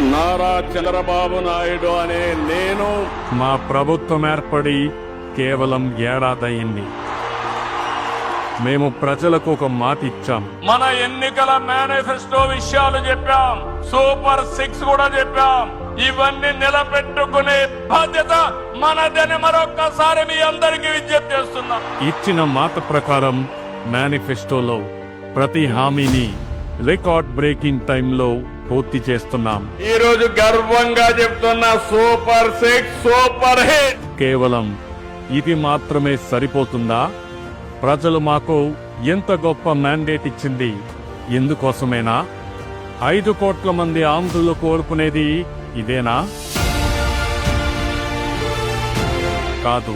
నారా చంద్రబాబు నాయుడు అనే నేను మా ప్రభుత్వం ఏర్పడి కేవలం ఏడాదయ్యింది మేము ప్రజలకు ఒక మాట ఇచ్చాం. మన ఎన్నికల మేనిఫెస్టో విషయాలు చెప్పాం. సూపర్ సిక్స్ కూడా చెప్పాం. ఇవన్నీ నిలబెట్టుకునే బాధ్యత మనదని మరొక్కసారి మీ అందరికీ విజ్ఞప్తి చేస్తున్నాం. ఇచ్చిన మాట ప్రకారం మేనిఫెస్టోలో ప్రతి హామీని రికార్డ్ బ్రేకింగ్ టైంలో పూర్తి చేస్తున్నాం. ఈ రోజు గర్వంగా చెప్తున్నా సూపర్ సిక్స్ సూపర్ హిట్. కేవలం ఇది మాత్రమే సరిపోతుందా? ప్రజలు మాకు ఎంత గొప్ప మ్యాండేట్ ఇచ్చింది ఎందుకోసమేనా? ఐదు కోట్ల మంది ఆంధ్రులు కోరుకునేది ఇదేనా? కాదు.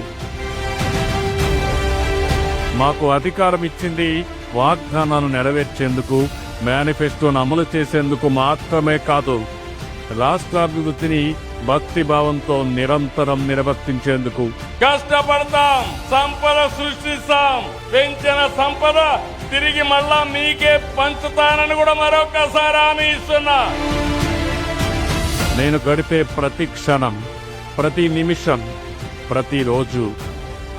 మాకు అధికారం ఇచ్చింది వాగ్దానాలు నెరవేర్చేందుకు మేనిఫెస్టోను అమలు చేసేందుకు మాత్రమే కాదు రాష్ట్రాభివృద్ధిని భక్తి భావంతో నిరంతరం నిర్వర్తించేందుకు కష్టపడతాం. సంపద సృష్టిస్తాం. పెంచిన సంపద తిరిగి మళ్ళా మీకే పంచుతానని కూడా మరొకసారి హామీ ఇస్తున్నా. నేను గడిపే ప్రతి క్షణం ప్రతి నిమిషం ప్రతిరోజు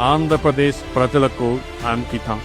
ఆంధ్రప్రదేశ్ ప్రజలకు అంకితం.